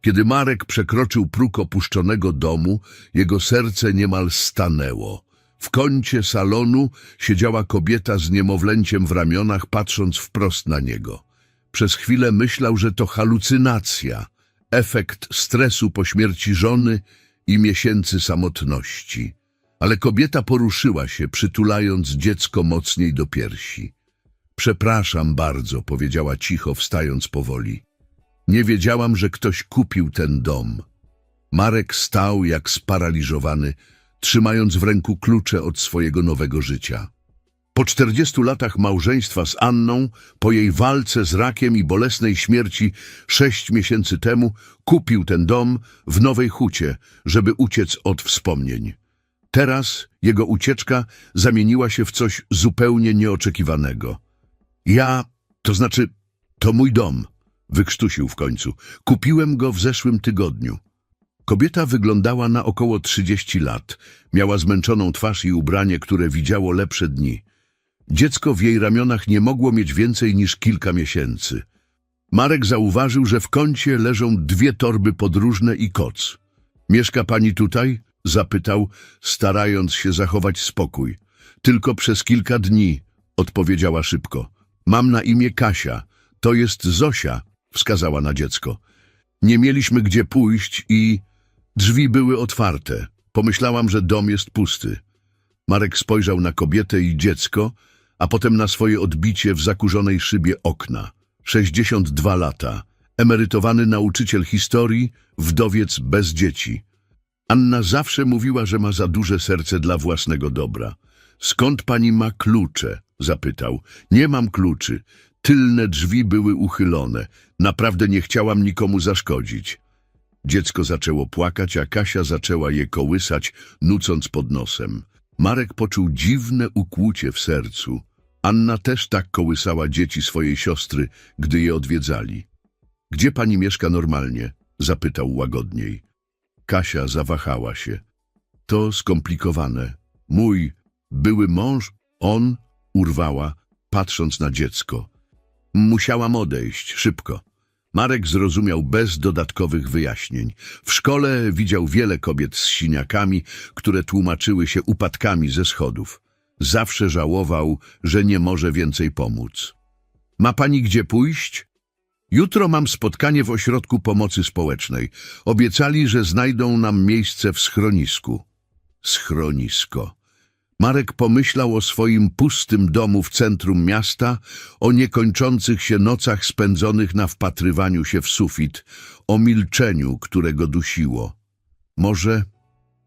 Kiedy Marek przekroczył próg opuszczonego domu, jego serce niemal stanęło. W kącie salonu siedziała kobieta z niemowlęciem w ramionach, patrząc wprost na niego. Przez chwilę myślał, że to halucynacja, efekt stresu po śmierci żony i miesięcy samotności. Ale kobieta poruszyła się, przytulając dziecko mocniej do piersi. Przepraszam bardzo, powiedziała cicho, wstając powoli. Nie wiedziałam, że ktoś kupił ten dom. Marek stał jak sparaliżowany, trzymając w ręku klucze od swojego nowego życia. Po czterdziestu latach małżeństwa z Anną, po jej walce z rakiem i bolesnej śmierci sześć miesięcy temu, kupił ten dom w Nowej Hucie, żeby uciec od wspomnień. Teraz jego ucieczka zamieniła się w coś zupełnie nieoczekiwanego. Ja, to znaczy, to mój dom, wykrztusił w końcu. Kupiłem go w zeszłym tygodniu. Kobieta wyglądała na około 30 lat. Miała zmęczoną twarz i ubranie, które widziało lepsze dni. Dziecko w jej ramionach nie mogło mieć więcej niż kilka miesięcy. Marek zauważył, że w kącie leżą dwie torby podróżne i koc. Mieszka pani tutaj? Zapytał, starając się zachować spokój. Tylko przez kilka dni, odpowiedziała szybko. Mam na imię Kasia. To jest Zosia, wskazała na dziecko. Nie mieliśmy gdzie pójść i drzwi były otwarte. Pomyślałam, że dom jest pusty. Marek spojrzał na kobietę i dziecko, a potem na swoje odbicie w zakurzonej szybie okna. 62 lata, emerytowany nauczyciel historii, wdowiec bez dzieci. Anna zawsze mówiła, że ma za duże serce dla własnego dobra. Skąd pani ma klucze? zapytał. Nie mam kluczy. Tylne drzwi były uchylone. Naprawdę nie chciałam nikomu zaszkodzić. Dziecko zaczęło płakać, a Kasia zaczęła je kołysać, nucąc pod nosem. Marek poczuł dziwne ukłucie w sercu. Anna też tak kołysała dzieci swojej siostry, gdy je odwiedzali. Gdzie pani mieszka normalnie? zapytał łagodniej. Kasia zawahała się. To skomplikowane. Mój były mąż, on, urwała, patrząc na dziecko. Musiałam odejść, szybko. Marek zrozumiał bez dodatkowych wyjaśnień. W szkole widział wiele kobiet z siniakami, które tłumaczyły się upadkami ze schodów. Zawsze żałował, że nie może więcej pomóc. Ma pani gdzie pójść? Jutro mam spotkanie w ośrodku pomocy społecznej. Obiecali, że znajdą nam miejsce w schronisku. Schronisko. Marek pomyślał o swoim pustym domu w centrum miasta, o niekończących się nocach spędzonych na wpatrywaniu się w sufit, o milczeniu, które go dusiło. Może,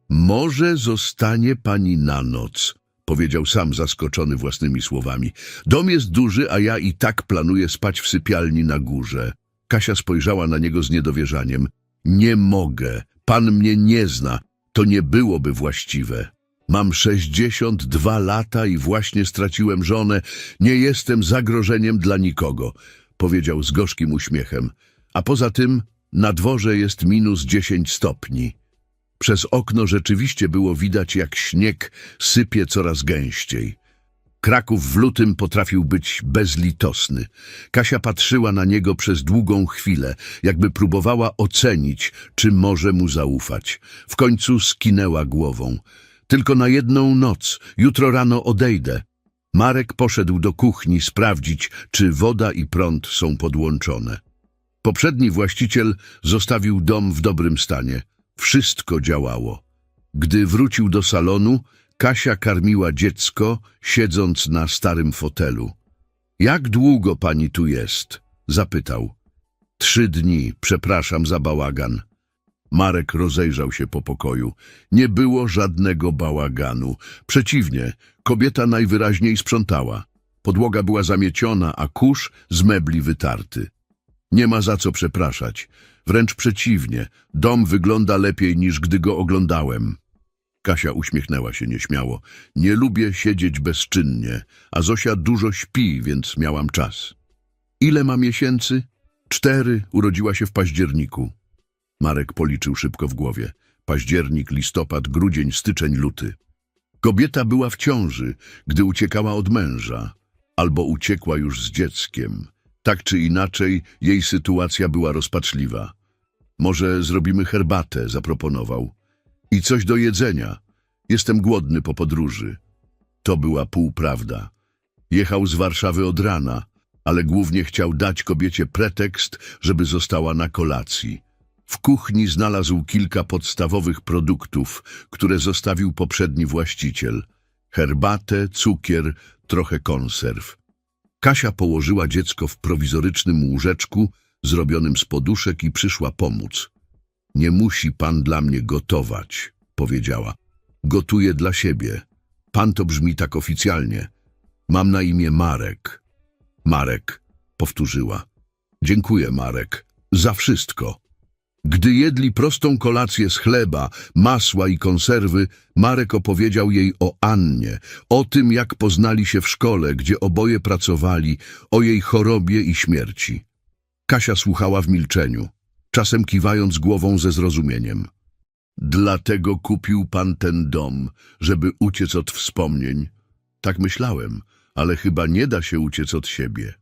może zostanie pani na noc, powiedział sam zaskoczony własnymi słowami. Dom jest duży, a ja i tak planuję spać w sypialni na górze. Kasia spojrzała na niego z niedowierzaniem. Nie mogę, pan mnie nie zna, to nie byłoby właściwe. Mam 62 lata i właśnie straciłem żonę. Nie jestem zagrożeniem dla nikogo, powiedział z gorzkim uśmiechem. A poza tym na dworze jest minus 10 stopni. Przez okno rzeczywiście było widać, jak śnieg sypie coraz gęściej. Kraków w lutym potrafił być bezlitosny. Kasia patrzyła na niego przez długą chwilę, jakby próbowała ocenić, czy może mu zaufać. W końcu skinęła głową. Tylko na jedną noc, jutro rano odejdę. Marek poszedł do kuchni sprawdzić, czy woda i prąd są podłączone. Poprzedni właściciel zostawił dom w dobrym stanie. Wszystko działało. Gdy wrócił do salonu, Kasia karmiła dziecko, siedząc na starym fotelu. Jak długo pani tu jest? zapytał. Trzy dni, przepraszam za bałagan. Marek rozejrzał się po pokoju. Nie było żadnego bałaganu. Przeciwnie, kobieta najwyraźniej sprzątała. Podłoga była zamieciona, a kurz z mebli wytarty. Nie ma za co przepraszać. Wręcz przeciwnie, dom wygląda lepiej niż gdy go oglądałem. Kasia uśmiechnęła się nieśmiało. Nie lubię siedzieć bezczynnie, a Zosia dużo śpi, więc miałam czas. Ile ma miesięcy? Cztery, urodziła się w październiku. Marek policzył szybko w głowie. Październik, listopad, grudzień, styczeń, luty. Kobieta była w ciąży, gdy uciekała od męża, albo uciekła już z dzieckiem. Tak czy inaczej, jej sytuacja była rozpaczliwa. Może zrobimy herbatę, zaproponował. I coś do jedzenia. Jestem głodny po podróży. To była półprawda. Jechał z Warszawy od rana, ale głównie chciał dać kobiecie pretekst, żeby została na kolacji. W kuchni znalazł kilka podstawowych produktów, które zostawił poprzedni właściciel. Herbatę, cukier, trochę konserw. Kasia położyła dziecko w prowizorycznym łóżeczku, zrobionym z poduszek i przyszła pomóc. Nie musi pan dla mnie gotować, powiedziała. Gotuję dla siebie. Pan to brzmi tak oficjalnie. Mam na imię Marek. Marek, powtórzyła. Dziękuję, Marek, za wszystko. Gdy jedli prostą kolację z chleba, masła i konserwy, Marek opowiedział jej o Annie, o tym, jak poznali się w szkole, gdzie oboje pracowali, o jej chorobie i śmierci. Kasia słuchała w milczeniu, czasem kiwając głową ze zrozumieniem. Dlatego kupił pan ten dom, żeby uciec od wspomnień. Tak myślałem, ale chyba nie da się uciec od siebie.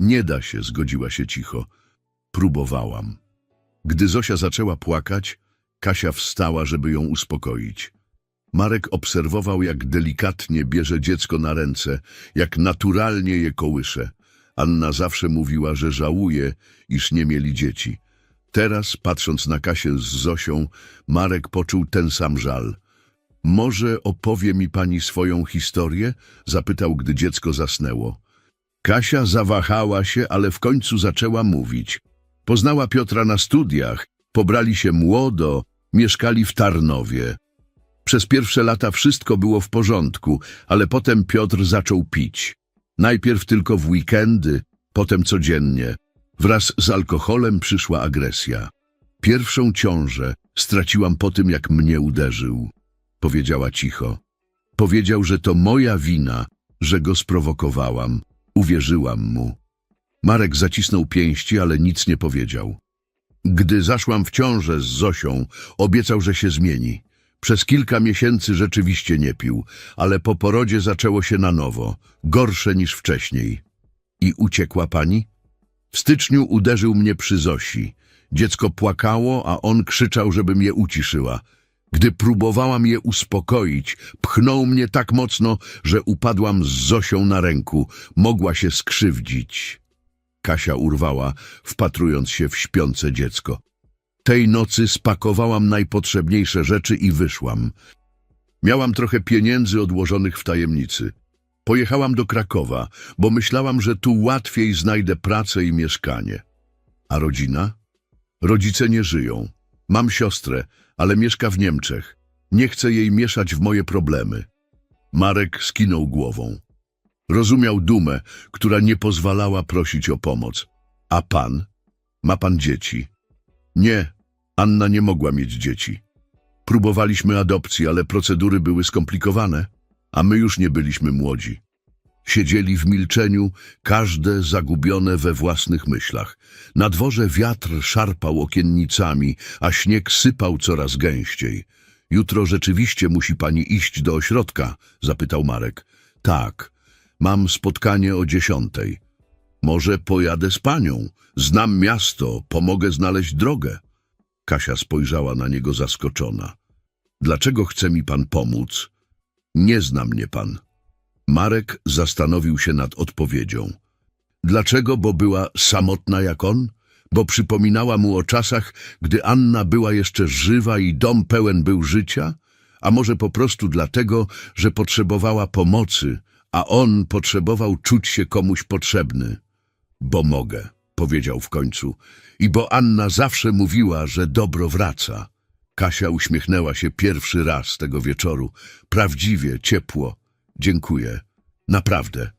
Nie da się, zgodziła się cicho. Próbowałam. Gdy Zosia zaczęła płakać, Kasia wstała, żeby ją uspokoić. Marek obserwował, jak delikatnie bierze dziecko na ręce, jak naturalnie je kołysze. Anna zawsze mówiła, że żałuje, iż nie mieli dzieci. Teraz, patrząc na Kasię z Zosią, Marek poczuł ten sam żal. Może opowie mi pani swoją historię? Zapytał, gdy dziecko zasnęło. Kasia zawahała się, ale w końcu zaczęła mówić. Poznała Piotra na studiach, pobrali się młodo, mieszkali w Tarnowie. Przez pierwsze lata wszystko było w porządku, ale potem Piotr zaczął pić. Najpierw tylko w weekendy, potem codziennie. Wraz z alkoholem przyszła agresja. Pierwszą ciążę straciłam po tym, jak mnie uderzył. Powiedziała cicho. Powiedział, że to moja wina, że go sprowokowałam. Uwierzyłam mu. Marek zacisnął pięści, ale nic nie powiedział. Gdy zaszłam w ciążę z Zosią, obiecał, że się zmieni. Przez kilka miesięcy rzeczywiście nie pił, ale po porodzie zaczęło się na nowo, gorsze niż wcześniej. I uciekła pani? W styczniu uderzył mnie przy Zosi. Dziecko płakało, a on krzyczał, żebym je uciszyła. Gdy próbowałam je uspokoić, pchnął mnie tak mocno, że upadłam z Zosią na ręku. Mogła się skrzywdzić. Kasia urwała, wpatrując się w śpiące dziecko. Tej nocy spakowałam najpotrzebniejsze rzeczy i wyszłam. Miałam trochę pieniędzy odłożonych w tajemnicy. Pojechałam do Krakowa, bo myślałam, że tu łatwiej znajdę pracę i mieszkanie. A rodzina? Rodzice nie żyją. Mam siostrę, ale mieszka w Niemczech. Nie chcę jej mieszać w moje problemy. Marek skinął głową. Rozumiał dumę, która nie pozwalała prosić o pomoc. A pan? Ma pan dzieci? Nie, Anna nie mogła mieć dzieci. Próbowaliśmy adopcji, ale procedury były skomplikowane, a my już nie byliśmy młodzi. Siedzieli w milczeniu, każde zagubione we własnych myślach. Na dworze wiatr szarpał okiennicami, a śnieg sypał coraz gęściej. Jutro rzeczywiście musi pani iść do ośrodka? zapytał Marek. Tak, mam spotkanie o dziesiątej. Może pojadę z panią. Znam miasto, pomogę znaleźć drogę. Kasia spojrzała na niego zaskoczona. Dlaczego chce mi pan pomóc? Nie zna mnie pan. Marek zastanowił się nad odpowiedzią. Dlaczego? Bo była samotna jak on? Bo przypominała mu o czasach, gdy Anna była jeszcze żywa i dom pełen był życia? A może po prostu dlatego, że potrzebowała pomocy, a on potrzebował czuć się komuś potrzebny? Bo mogę, powiedział w końcu. I bo Anna zawsze mówiła, że dobro wraca. Kasia uśmiechnęła się pierwszy raz tego wieczoru. Prawdziwie, ciepło. Dziękuję. Naprawdę.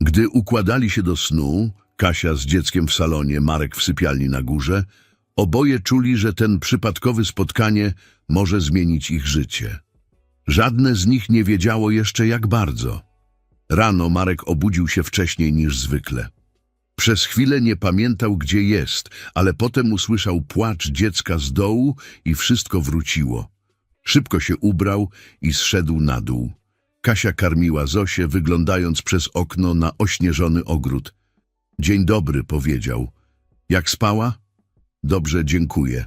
Gdy układali się do snu, Kasia z dzieckiem w salonie, Marek w sypialni na górze, oboje czuli, że ten przypadkowe spotkanie może zmienić ich życie. Żadne z nich nie wiedziało jeszcze jak bardzo. Rano Marek obudził się wcześniej niż zwykle. Przez chwilę nie pamiętał, gdzie jest, ale potem usłyszał płacz dziecka z dołu i wszystko wróciło. Szybko się ubrał i zszedł na dół. Kasia karmiła Zosię, wyglądając przez okno na ośnieżony ogród. Dzień dobry, powiedział. Jak spała? Dobrze, dziękuję.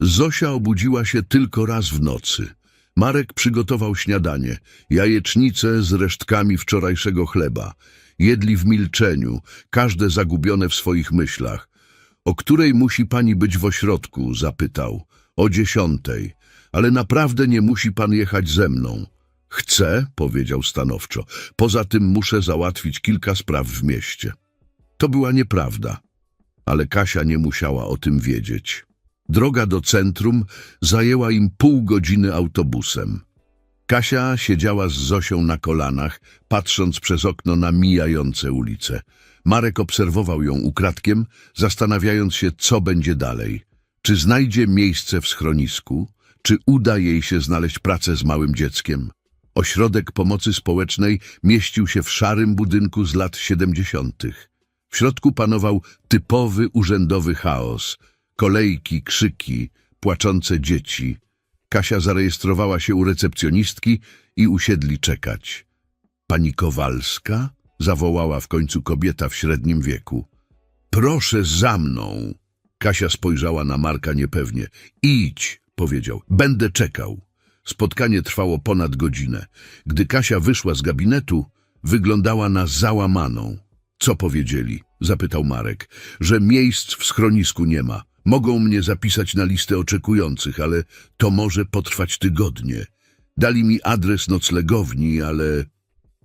Zosia obudziła się tylko raz w nocy. Marek przygotował śniadanie, jajecznicę z resztkami wczorajszego chleba. Jedli w milczeniu, każde zagubione w swoich myślach. O której musi pani być w ośrodku? zapytał. O dziesiątej. Ale naprawdę nie musi pan jechać ze mną. Chcę, powiedział stanowczo. Poza tym muszę załatwić kilka spraw w mieście. To była nieprawda, ale Kasia nie musiała o tym wiedzieć. Droga do centrum zajęła im pół godziny autobusem. Kasia siedziała z Zosią na kolanach, patrząc przez okno na mijające ulice. Marek obserwował ją ukradkiem, zastanawiając się, co będzie dalej. Czy znajdzie miejsce w schronisku? Czy uda jej się znaleźć pracę z małym dzieckiem? Ośrodek Pomocy Społecznej mieścił się w szarym budynku z lat siedemdziesiątych. W środku panował typowy urzędowy chaos. Kolejki, krzyki, płaczące dzieci. Kasia zarejestrowała się u recepcjonistki i usiedli czekać. Pani Kowalska? Zawołała w końcu kobieta w średnim wieku. Proszę za mną. Kasia spojrzała na Marka niepewnie. Idź, powiedział. Będę czekał. Spotkanie trwało ponad godzinę. Gdy Kasia wyszła z gabinetu, wyglądała na załamaną. Co powiedzieli? zapytał Marek. Że miejsc w schronisku nie ma. Mogą mnie zapisać na listę oczekujących, ale to może potrwać tygodnie. Dali mi adres noclegowni, ale...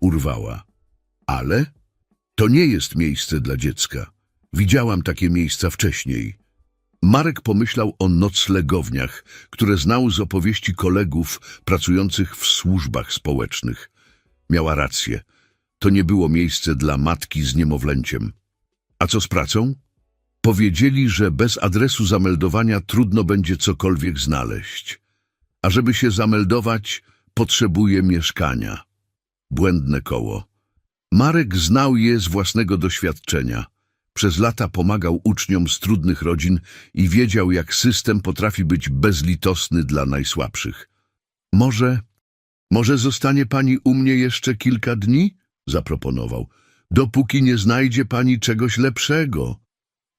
Urwała. Ale? To nie jest miejsce dla dziecka. Widziałam takie miejsca wcześniej. Marek pomyślał o noclegowniach, które znał z opowieści kolegów pracujących w służbach społecznych. Miała rację. To nie było miejsce dla matki z niemowlęciem. A co z pracą? Powiedzieli, że bez adresu zameldowania trudno będzie cokolwiek znaleźć. A żeby się zameldować, potrzebuje mieszkania. Błędne koło. Marek znał je z własnego doświadczenia. Przez lata pomagał uczniom z trudnych rodzin i wiedział, jak system potrafi być bezlitosny dla najsłabszych. Może, może zostanie pani u mnie jeszcze kilka dni? zaproponował. Dopóki nie znajdzie pani czegoś lepszego.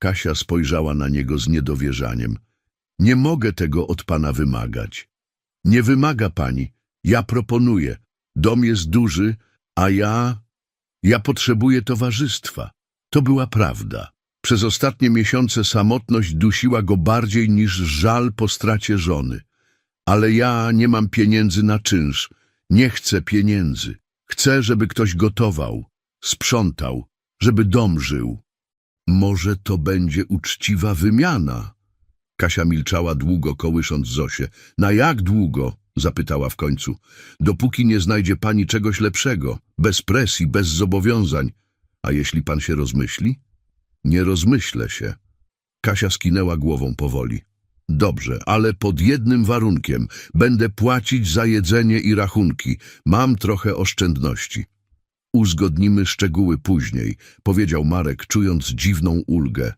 Kasia spojrzała na niego z niedowierzaniem. Nie mogę tego od pana wymagać. Nie wymaga pani. Ja proponuję. Dom jest duży, a ja... Ja potrzebuję towarzystwa. To była prawda. Przez ostatnie miesiące samotność dusiła go bardziej niż żal po stracie żony. Ale ja nie mam pieniędzy na czynsz. Nie chcę pieniędzy. Chcę, żeby ktoś gotował, sprzątał, żeby dom żył. Może to będzie uczciwa wymiana? Kasia milczała długo, kołysząc Zosię. Na jak długo? zapytała w końcu. Dopóki nie znajdzie pani czegoś lepszego, bez presji, bez zobowiązań. A jeśli pan się rozmyśli? Nie rozmyślę się. Kasia skinęła głową powoli. Dobrze, ale pod jednym warunkiem. Będę płacić za jedzenie i rachunki. Mam trochę oszczędności. Uzgodnimy szczegóły później, powiedział Marek, czując dziwną ulgę.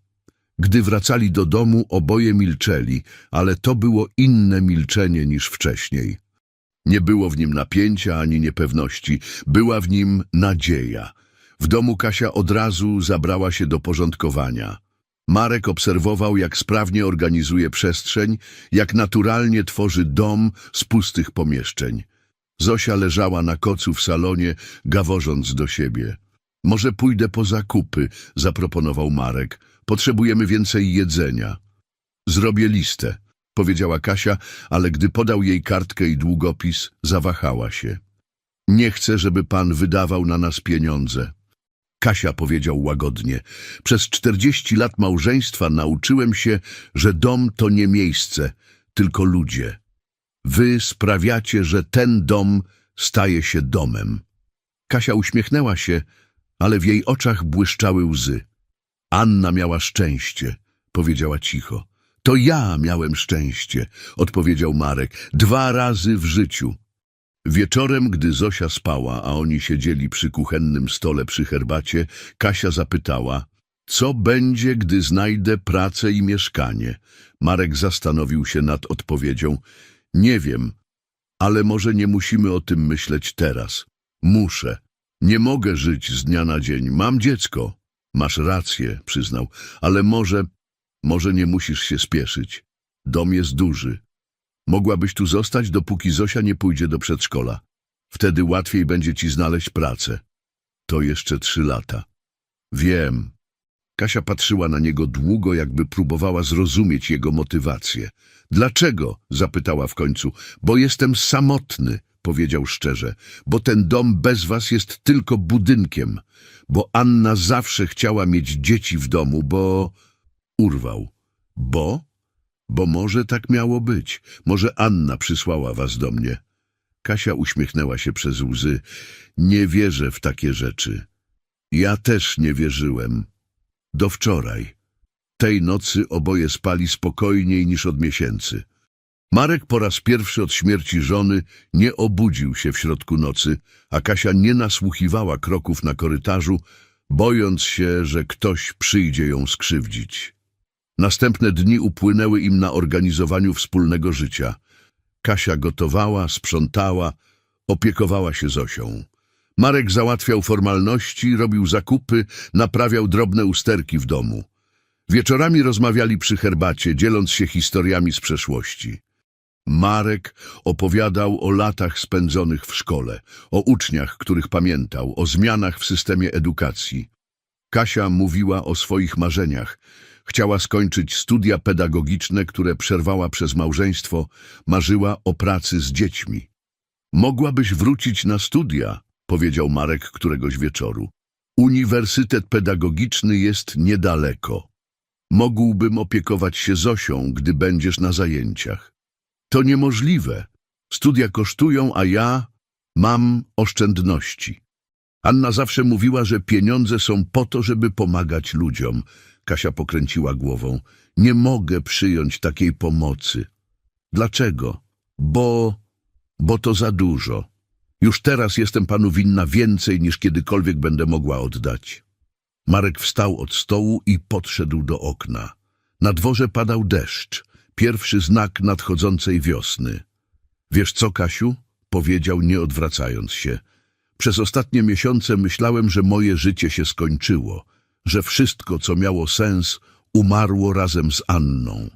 Gdy wracali do domu, oboje milczeli, ale to było inne milczenie niż wcześniej. Nie było w nim napięcia ani niepewności, była w nim nadzieja. W domu Kasia od razu zabrała się do porządkowania. Marek obserwował, jak sprawnie organizuje przestrzeń, jak naturalnie tworzy dom z pustych pomieszczeń. Zosia leżała na kocu w salonie, gaworząc do siebie. Może pójdę po zakupy, zaproponował Marek. Potrzebujemy więcej jedzenia. Zrobię listę, powiedziała Kasia, ale gdy podał jej kartkę i długopis, zawahała się. Nie chcę, żeby pan wydawał na nas pieniądze. Kasia powiedział łagodnie. Przez czterdzieści lat małżeństwa nauczyłem się, że dom to nie miejsce, tylko ludzie. Wy sprawiacie, że ten dom staje się domem. Kasia uśmiechnęła się, ale w jej oczach błyszczały łzy. Anna miała szczęście, powiedziała cicho. To ja miałem szczęście, odpowiedział Marek, dwa razy w życiu. Wieczorem, gdy Zosia spała, a oni siedzieli przy kuchennym stole przy herbacie, Kasia zapytała, co będzie, gdy znajdę pracę i mieszkanie? Marek zastanowił się nad odpowiedzią. Nie wiem, ale może nie musimy o tym myśleć teraz. Muszę. Nie mogę żyć z dnia na dzień. Mam dziecko. Masz rację, przyznał, ale może... Może nie musisz się spieszyć. Dom jest duży. Mogłabyś tu zostać, dopóki Zosia nie pójdzie do przedszkola. Wtedy łatwiej będzie ci znaleźć pracę. To jeszcze trzy lata. Wiem. Kasia patrzyła na niego długo, jakby próbowała zrozumieć jego motywację. Dlaczego? zapytała w końcu. Bo jestem samotny, powiedział szczerze. Bo ten dom bez was jest tylko budynkiem. Bo Anna zawsze chciała mieć dzieci w domu, bo... Urwał. Bo? Bo może tak miało być. Może Anna przysłała was do mnie. Kasia uśmiechnęła się przez łzy. Nie wierzę w takie rzeczy. Ja też nie wierzyłem. Do wczoraj. Tej nocy oboje spali spokojniej niż od miesięcy. Marek po raz pierwszy od śmierci żony nie obudził się w środku nocy, a Kasia nie nasłuchiwała kroków na korytarzu, bojąc się, że ktoś przyjdzie ją skrzywdzić. Następne dni upłynęły im na organizowaniu wspólnego życia. Kasia gotowała, sprzątała, opiekowała się Zosią. Marek załatwiał formalności, robił zakupy, naprawiał drobne usterki w domu. Wieczorami rozmawiali przy herbacie, dzieląc się historiami z przeszłości. Marek opowiadał o latach spędzonych w szkole, o uczniach, których pamiętał, o zmianach w systemie edukacji. Kasia mówiła o swoich marzeniach. Chciała skończyć studia pedagogiczne, które przerwała przez małżeństwo, marzyła o pracy z dziećmi. Mogłabyś wrócić na studia, powiedział Marek któregoś wieczoru. Uniwersytet pedagogiczny jest niedaleko. Mógłbym opiekować się Zosią, gdy będziesz na zajęciach. To niemożliwe. Studia kosztują, a ja mam oszczędności. Anna zawsze mówiła, że pieniądze są po to, żeby pomagać ludziom. Kasia pokręciła głową. Nie mogę przyjąć takiej pomocy. Dlaczego? Bo... bo to za dużo. Już teraz jestem panu winna więcej, niż kiedykolwiek będę mogła oddać. Marek wstał od stołu i podszedł do okna. Na dworze padał deszcz, pierwszy znak nadchodzącej wiosny. Wiesz co, Kasiu? Powiedział, nie odwracając się. Przez ostatnie miesiące myślałem, że moje życie się skończyło, że wszystko, co miało sens, umarło razem z Anną.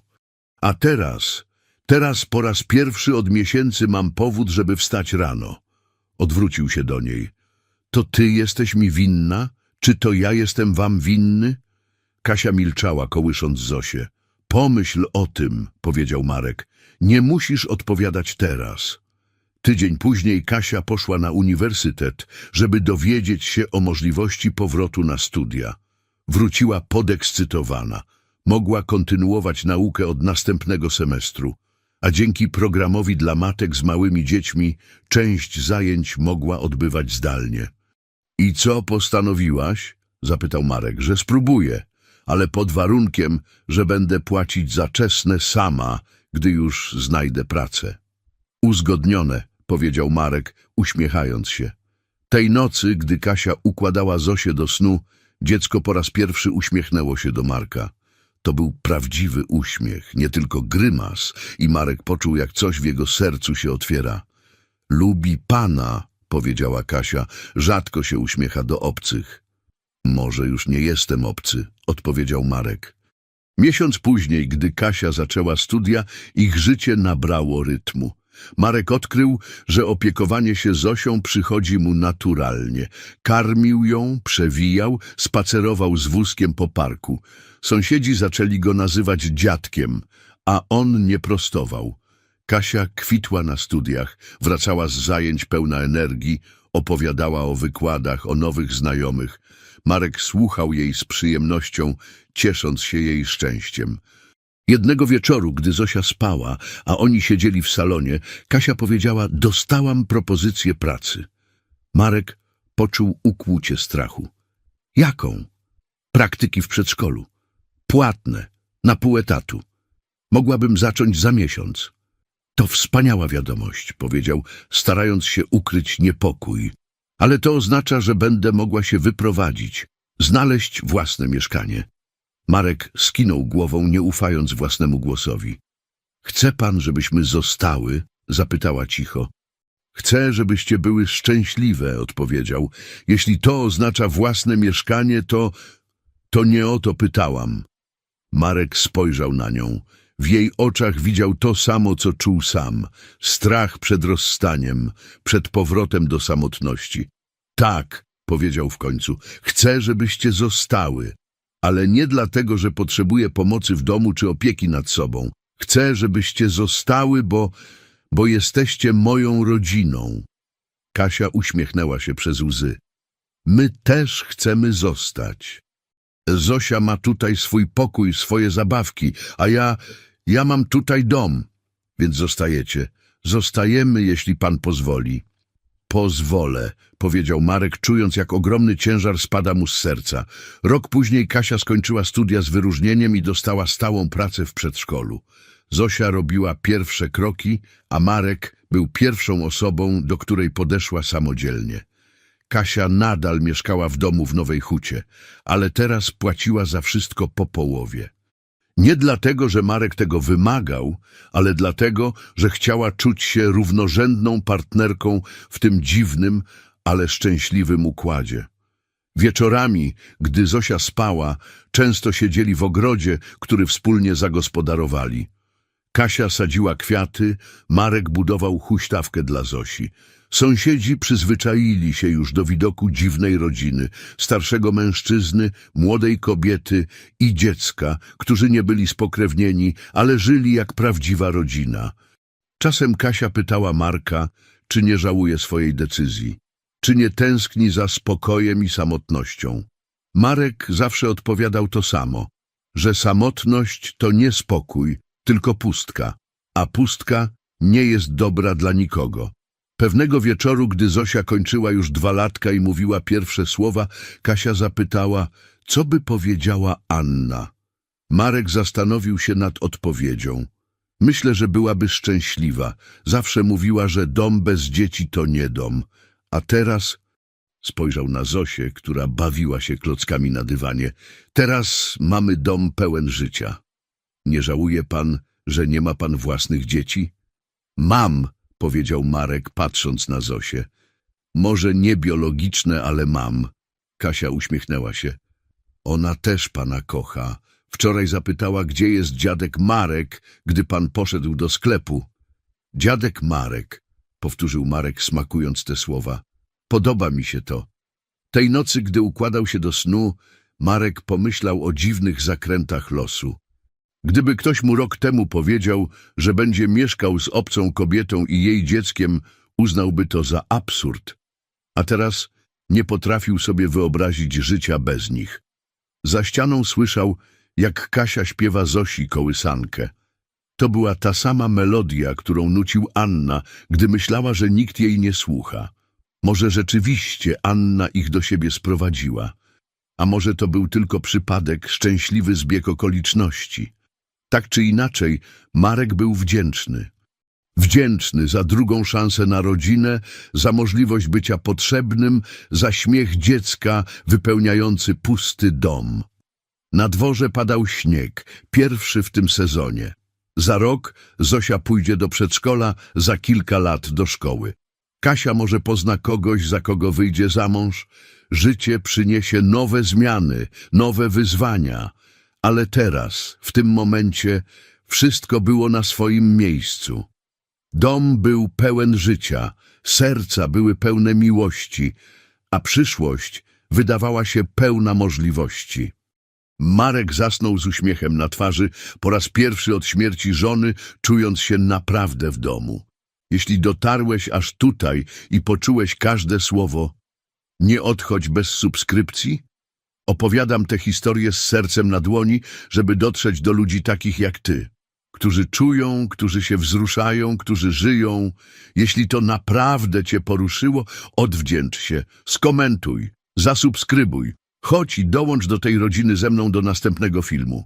A teraz, teraz po raz pierwszy od miesięcy mam powód, żeby wstać rano. Odwrócił się do niej. To ty jesteś mi winna? Czy to ja jestem wam winny? Kasia milczała, kołysząc Zosię. Pomyśl o tym, powiedział Marek. Nie musisz odpowiadać teraz. Tydzień później Kasia poszła na uniwersytet, żeby dowiedzieć się o możliwości powrotu na studia. Wróciła podekscytowana. Mogła kontynuować naukę od następnego semestru, a dzięki programowi dla matek z małymi dziećmi część zajęć mogła odbywać zdalnie. I co postanowiłaś? zapytał Marek, że spróbuję, ale pod warunkiem, że będę płacić za czesne sama, gdy już znajdę pracę. Uzgodnione, powiedział Marek, uśmiechając się. Tej nocy, gdy Kasia układała Zosię do snu, dziecko po raz pierwszy uśmiechnęło się do Marka. To był prawdziwy uśmiech, nie tylko grymas, i Marek poczuł, jak coś w jego sercu się otwiera. Lubi pana, powiedziała Kasia, rzadko się uśmiecha do obcych. Może już nie jestem obcy, odpowiedział Marek. Miesiąc później, gdy Kasia zaczęła studia, ich życie nabrało rytmu. Marek odkrył, że opiekowanie się Zosią przychodzi mu naturalnie. Karmił ją, przewijał, spacerował z wózkiem po parku. Sąsiedzi zaczęli go nazywać dziadkiem, a on nie prostował. Kasia kwitła na studiach, wracała z zajęć pełna energii, opowiadała o wykładach, o nowych znajomych. Marek słuchał jej z przyjemnością, ciesząc się jej szczęściem. Jednego wieczoru, gdy Zosia spała, a oni siedzieli w salonie, Kasia powiedziała, dostałam propozycję pracy. Marek poczuł ukłucie strachu. Jaką? Praktyki w przedszkolu. Płatne, na pół etatu. Mogłabym zacząć za miesiąc. To wspaniała wiadomość, powiedział, starając się ukryć niepokój. Ale to oznacza, że będę mogła się wyprowadzić, znaleźć własne mieszkanie. Marek skinął głową, nie ufając własnemu głosowi. Chce pan, żebyśmy zostały? zapytała cicho. Chcę, żebyście były szczęśliwe, odpowiedział. Jeśli to oznacza własne mieszkanie, to... to nie o to pytałam. Marek spojrzał na nią. W jej oczach widział to samo, co czuł sam. Strach przed rozstaniem, przed powrotem do samotności. Tak, powiedział w końcu, chcę, żebyście zostały. Ale nie dlatego, że potrzebuję pomocy w domu czy opieki nad sobą. Chcę, żebyście zostały, bo, bo jesteście moją rodziną. Kasia uśmiechnęła się przez łzy. My też chcemy zostać. Zosia ma tutaj swój pokój, swoje zabawki, a ja, ja mam tutaj dom. Więc zostajecie. Zostajemy, jeśli pan pozwoli. Pozwolę, powiedział Marek, czując jak ogromny ciężar spada mu z serca. Rok później Kasia skończyła studia z wyróżnieniem i dostała stałą pracę w przedszkolu. Zosia robiła pierwsze kroki, a Marek był pierwszą osobą, do której podeszła samodzielnie. Kasia nadal mieszkała w domu w Nowej Hucie, ale teraz płaciła za wszystko po połowie. Nie dlatego, że Marek tego wymagał, ale dlatego, że chciała czuć się równorzędną partnerką w tym dziwnym, ale szczęśliwym układzie. Wieczorami, gdy Zosia spała, często siedzieli w ogrodzie, który wspólnie zagospodarowali. Kasia sadziła kwiaty, Marek budował huśtawkę dla Zosi. Sąsiedzi przyzwyczaili się już do widoku dziwnej rodziny, starszego mężczyzny, młodej kobiety i dziecka, którzy nie byli spokrewnieni, ale żyli jak prawdziwa rodzina. Czasem Kasia pytała Marka, czy nie żałuje swojej decyzji, czy nie tęskni za spokojem i samotnością. Marek zawsze odpowiadał to samo, że samotność to nie spokój, tylko pustka, a pustka nie jest dobra dla nikogo. Pewnego wieczoru, gdy Zosia kończyła już dwa latka i mówiła pierwsze słowa, Kasia zapytała, co by powiedziała Anna. Marek zastanowił się nad odpowiedzią. Myślę, że byłaby szczęśliwa. Zawsze mówiła, że dom bez dzieci to nie dom. A teraz... Spojrzał na Zosię, która bawiła się klockami na dywanie. Teraz mamy dom pełen życia. Nie żałuje pan, że nie ma pan własnych dzieci? Mam, powiedział Marek, patrząc na Zosię. Może nie biologiczne, ale mam. Kasia uśmiechnęła się. Ona też pana kocha. Wczoraj zapytała, gdzie jest dziadek Marek, gdy pan poszedł do sklepu. Dziadek Marek, powtórzył Marek, smakując te słowa. Podoba mi się to. Tej nocy, gdy układał się do snu, Marek pomyślał o dziwnych zakrętach losu. Gdyby ktoś mu rok temu powiedział, że będzie mieszkał z obcą kobietą i jej dzieckiem, uznałby to za absurd. A teraz nie potrafił sobie wyobrazić życia bez nich. Za ścianą słyszał, jak Kasia śpiewa Zosi kołysankę. To była ta sama melodia, którą nucił Anna, gdy myślała, że nikt jej nie słucha. Może rzeczywiście Anna ich do siebie sprowadziła. A może to był tylko przypadek, szczęśliwy zbieg okoliczności. Tak czy inaczej, Marek był wdzięczny. Wdzięczny za drugą szansę na rodzinę, za możliwość bycia potrzebnym, za śmiech dziecka wypełniający pusty dom. Na dworze padał śnieg, pierwszy w tym sezonie. Za rok Zosia pójdzie do przedszkola, za kilka lat do szkoły. Kasia może pozna kogoś, za kogo wyjdzie za mąż. Życie przyniesie nowe zmiany, nowe wyzwania. Ale teraz, w tym momencie, wszystko było na swoim miejscu. Dom był pełen życia, serca były pełne miłości, a przyszłość wydawała się pełna możliwości. Marek zasnął z uśmiechem na twarzy, po raz pierwszy od śmierci żony, czując się naprawdę w domu. Jeśli dotarłeś aż tutaj i poczułeś każde słowo, nie odchodź bez subskrypcji. Opowiadam tę historię z sercem na dłoni, żeby dotrzeć do ludzi takich jak ty, którzy czują, którzy się wzruszają, którzy żyją. Jeśli to naprawdę cię poruszyło, odwdzięcz się, skomentuj, zasubskrybuj. Chodź i dołącz do tej rodziny ze mną do następnego filmu.